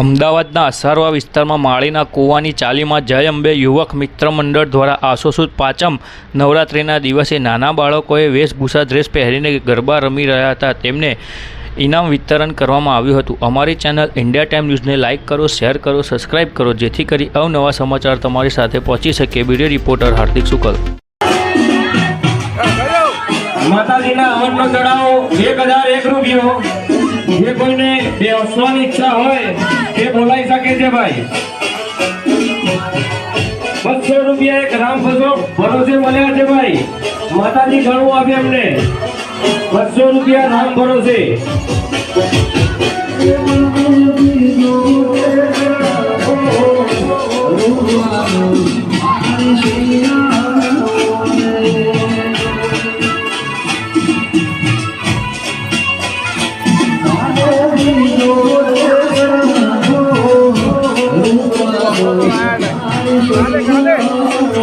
અમદાવાદના અસારવા વિસ્તારમાં માળીના કૂવાની ચાલીમાં જય અંબે યુવક મિત્ર મંડળ દ્વારા આસોસુદ પાંચમ નવરાત્રિના દિવસે નાના બાળકોએ વેશભૂષા ડ્રેસ પહેરીને ગરબા રમી રહ્યા હતા. તેમને ઇનામ વિતરણ કરવામાં આવ્યું હતું. અમારી ચેનલ ઇન્ડિયા ટાઈમ ન્યૂઝને લાઇક કરો, શેર કરો, સબસ્ક્રાઇબ કરો, જેથી કરી અવનવા સમાચાર તમારી સાથે પહોંચી શકે. Video reporter Hardik Shukla. માતાજીના હવનનો ચડાવો એક હજાર એક રૂપિયો. જે કોઈને બેસવાની ઈચ્છા હોય એ બોલાઈ શકે છે ભાઈ બસો રૂપિયા એક રામ ભરો ભરોસે મળ્યા છે ભાઈ માતાજી ઘણું આપે એમને બસો રૂપિયા રામ ભરોસે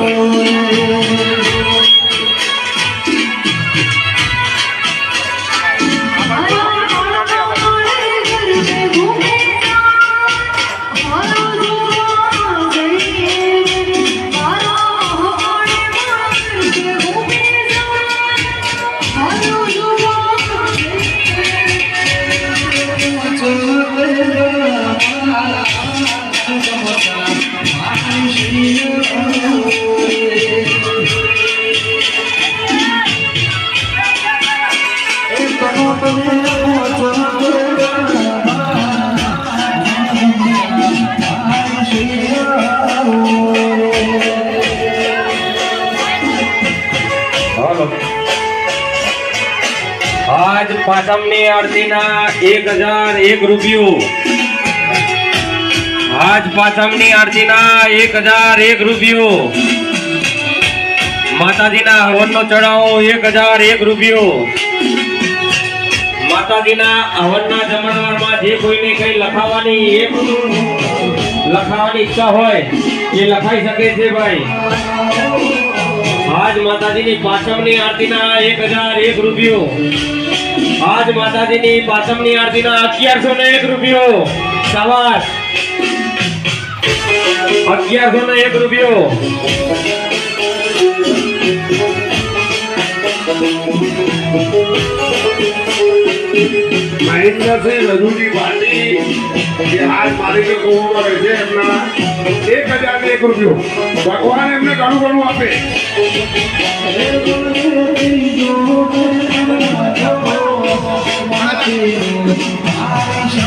હાલો આજ પાંચમની આરતીના એક હજાર એક રૂપિયો. આજ પાંચમની આરતીના એક હજાર એક રૂપિયો. માતાજીના હવનનો ચડાવો એક હજાર એક રૂપિયો. માતાજીના હવનના જમણવારમાં જે કોઈને કઈ લખાવાની એક લખાવાની ઈચ્છા હોય, એ લખાઈ શકે છે ભાઈ. આજ માતાજીની પાંચમની આરતીના એક હજાર એક રૂપિયો. આજ માતાજીની પાસમની આરતીના અગિયારસો ને એક રૂપિયો. સવાસ અગિયારસો ને એક રૂપિયો. મહેન્દ્રસિંહ રઘુજી ભાટી જે હાલ માલિકે કુવામાં રહે છે એમના. એક હજાર એક રૂપિયો. ભગવાન એમને ઘણું ઘણું આપે. Thank